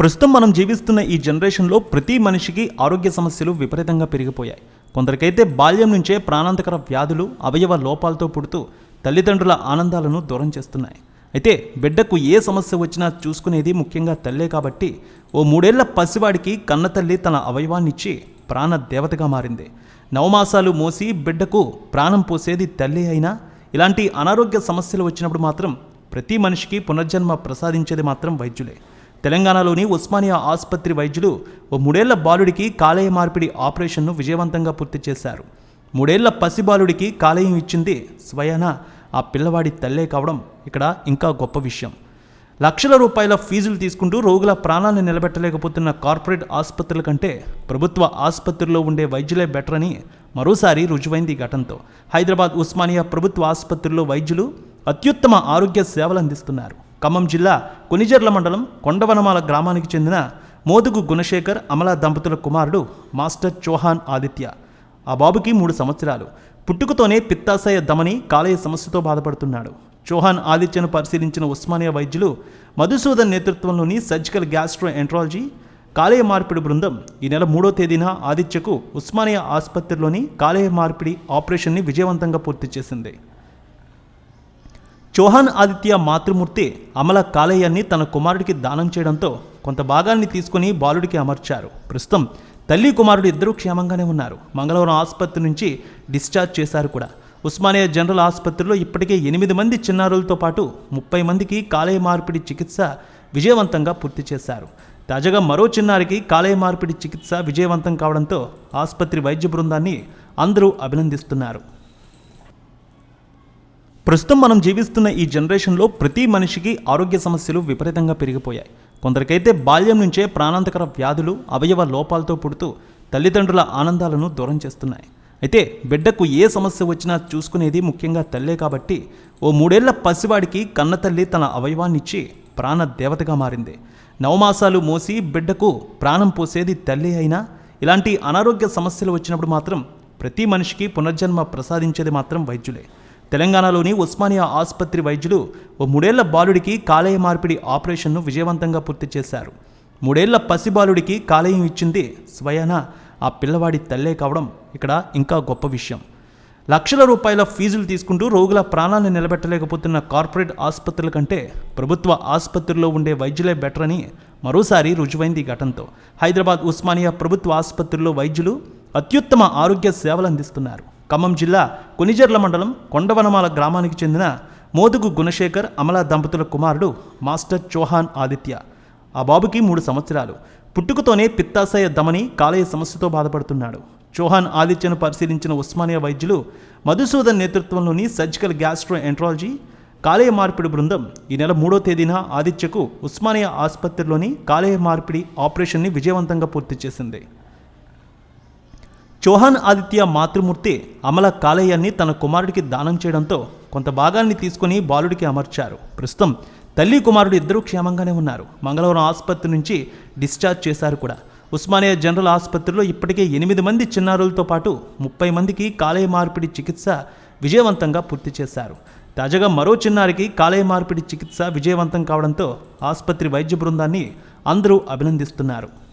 ప్రస్తుతం మనం జీవిస్తున్న ఈ జనరేషన్లో ప్రతి మనిషికి ఆరోగ్య సమస్యలు విపరీతంగా పెరిగిపోయాయి. కొందరికైతే బాల్యం నుంచే ప్రాణాంతకర వ్యాధులు అవయవ లోపాలతో పుడుతూ తల్లిదండ్రుల ఆనందాలను దూరం చేస్తున్నాయి. అయితే బిడ్డకు ఏ సమస్య వచ్చినా చూసుకునేది ముఖ్యంగా తల్లే కాబట్టి ఓ మూడేళ్ళ పసివాడికి కన్నతల్లి తన అవయవాన్నిచ్చి ప్రాణ దేవతగా మారింది. నవమాసాలు మోసి బిడ్డకు ప్రాణం పోసేది తల్లి అయినా ఇలాంటి అనారోగ్య సమస్యలు వచ్చినప్పుడు మాత్రం ప్రతి మనిషికి పునర్జన్మ ప్రసాదించేది మాత్రం వైద్యులే. తెలంగాణలోని ఉస్మానియా ఆసుపత్రి వైద్యులు ఓ మూడేళ్ళ బాలుడికి కాలేయ మార్పిడి ఆపరేషన్ను విజయవంతంగా పూర్తి చేశారు. మూడేళ్ళ పసి బాలుడికి కాలేయం ఇచ్చింది స్వయాన. ఆ పిల్లవాడి తల్లే కావడం ఇక్కడ ఇంకా గొప్ప విషయం. లక్షల రూపాయల ఫీజులు తీసుకుంటూ రోగుల ప్రాణాలను నిలబెట్టలేకపోతున్న కార్పొరేట్ ఆసుపత్రుల కంటే ప్రభుత్వ ఆసుపత్రుల్లో ఉండే వైద్యులే బెటర్ అని మరోసారి రుజువైంది ఘటనతో. హైదరాబాద్ ఉస్మానియా ప్రభుత్వ ఆసుపత్రుల్లో వైద్యులు అత్యుత్తమ ఆరోగ్య సేవలు అందిస్తున్నారు. ఖమ్మం జిల్లా కొనిజర్ల మండలం కొండవనమాల గ్రామానికి చెందిన మోదుగు గుణశేఖర్ అమలా దంపతుల కుమారుడు మాస్టర్ చౌహాన్ ఆదిత్య. ఆ బాబుకి మూడు సంవత్సరాలు. పుట్టుకతోనే పిత్తాశయ దమని కాలేయ సమస్యతో బాధపడుతున్నాడు. చౌహాన్ ఆదిత్యను పరిశీలించిన ఉస్మానియా వైద్యులు మధుసూదన్ నేతృత్వంలోని సర్జికల్ గ్యాస్ట్రో ఎంట్రాలజీ కాలేయ మార్పిడి బృందం ఈ నెల మూడో తేదీన ఆదిత్యకు ఉస్మానియా ఆసుపత్రిలోని కాలేయ మార్పిడి ఆపరేషన్ని విజయవంతంగా పూర్తి చేసింది. చౌహాన్ ఆదిత్య మాతృమూర్తి అమల కాలేయాన్ని తన కుమారుడికి దానం చేయడంతో కొంత భాగాన్ని తీసుకుని బాలుడికి అమర్చారు. ప్రస్తుతం తల్లి కుమారుడు ఇద్దరూ క్షేమంగానే ఉన్నారు. మంగళవారం ఆసుపత్రి నుంచి డిశ్చార్జ్ చేశారు కూడా. ఉస్మానియా జనరల్ ఆసుపత్రిలో ఇప్పటికే ఎనిమిది మంది చిన్నారులతో పాటు ముప్పై మందికి కాలేయ మార్పిడి చికిత్స విజయవంతంగా పూర్తి చేశారు. తాజాగా మరో చిన్నారికి కాలేయ మార్పిడి చికిత్స విజయవంతం కావడంతో ఆసుపత్రి వైద్య బృందాన్ని అందరూ అభినందిస్తున్నారు. ప్రస్తుతం మనం జీవిస్తున్న ఈ జనరేషన్లో ప్రతి మనిషికి ఆరోగ్య సమస్యలు విపరీతంగా పెరిగిపోయాయి. కొందరికైతే బాల్యం నుంచే ప్రాణాంతకర వ్యాధులు అవయవ లోపాలతో పుడుతూ తల్లిదండ్రుల ఆనందాలను దూరం చేస్తున్నాయి. అయితే బిడ్డకు ఏ సమస్య వచ్చినా చూసుకునేది ముఖ్యంగా తల్లే కాబట్టి ఓ మూడేళ్ళ పసివాడికి కన్నతల్లి తన అవయవాన్నిచ్చి ప్రాణ దేవతగా మారింది. నవమాసాలు మోసి బిడ్డకు ప్రాణం పోసేది తల్లి అయినా ఇలాంటి అనారోగ్య సమస్యలు వచ్చినప్పుడు మాత్రం ప్రతి మనిషికి పునర్జన్మ ప్రసాదించేది మాత్రం వైద్యులే. తెలంగాణలోని ఉస్మానియా ఆసుపత్రి వైద్యులు ఓ మూడేళ్ళ బాలుడికి కాలేయ మార్పిడి ఆపరేషన్ను విజయవంతంగా పూర్తి చేశారు. మూడేళ్ళ పసి బాలుడికి కాలేయం ఇచ్చింది స్వయాన ఆ పిల్లవాడి తల్లే కావడం ఇక్కడ ఇంకా గొప్ప విషయం. లక్షల రూపాయల ఫీజులు తీసుకుంటూ రోగుల ప్రాణాలను నిలబెట్టలేకపోతున్న కార్పొరేట్ ఆసుపత్రుల కంటే ప్రభుత్వ ఆసుపత్రుల్లో ఉండే వైద్యులే బెటర్ అని మరోసారి రుజువైంది ఘటనతో. హైదరాబాద్ ఉస్మానియా ప్రభుత్వ ఆసుపత్రుల్లో వైద్యులు అత్యుత్తమ ఆరోగ్య సేవలు అందిస్తున్నారు. ఖమ్మం జిల్లా కొనిజర్ల మండలం కొండవనమాల గ్రామానికి చెందిన మోదుగు గుణశేఖర్ అమలా దంపతుల కుమారుడు మాస్టర్ చౌహాన్ ఆదిత్య. ఆ బాబుకి మూడు సంవత్సరాలు. పుట్టుకతోనే పిత్తాశయ దమని కాలేయ సమస్యతో బాధపడుతున్నాడు. చౌహాన్ ఆదిత్యను పరిశీలించిన ఉస్మానియా వైద్యులు మధుసూదన్ నేతృత్వంలోని సర్జికల్ గ్యాస్ట్రో ఎంట్రాలజీ కాలేయ మార్పిడి బృందం ఈ నెల మూడో తేదీన ఆదిత్యకు ఉస్మానియా ఆసుపత్రిలోని కాలేయ మార్పిడి ఆపరేషన్ని విజయవంతంగా పూర్తి చేసింది. చౌహాన్ ఆదిత్య మాతృమూర్తి అమల కాలేయాన్ని తన కుమారుడికి దానం చేయడంతో కొంత భాగాన్ని తీసుకుని బాలుడికి అమర్చారు. ప్రస్తుతం తల్లి కుమారుడు ఇద్దరూ క్షేమంగానే ఉన్నారు. మంగళవారం ఆసుపత్రి నుంచి డిశ్చార్జ్ చేశారు కూడా. ఉస్మానియా జనరల్ ఆసుపత్రిలో ఇప్పటికే ఎనిమిది మంది చిన్నారులతో పాటు ముప్పై మందికి కాలేయ మార్పిడి చికిత్స విజయవంతంగా పూర్తి చేశారు. తాజాగా మరో చిన్నారికి కాలేయ మార్పిడి చికిత్స విజయవంతం కావడంతో ఆసుపత్రి వైద్య బృందాన్ని అందరూ అభినందిస్తున్నారు.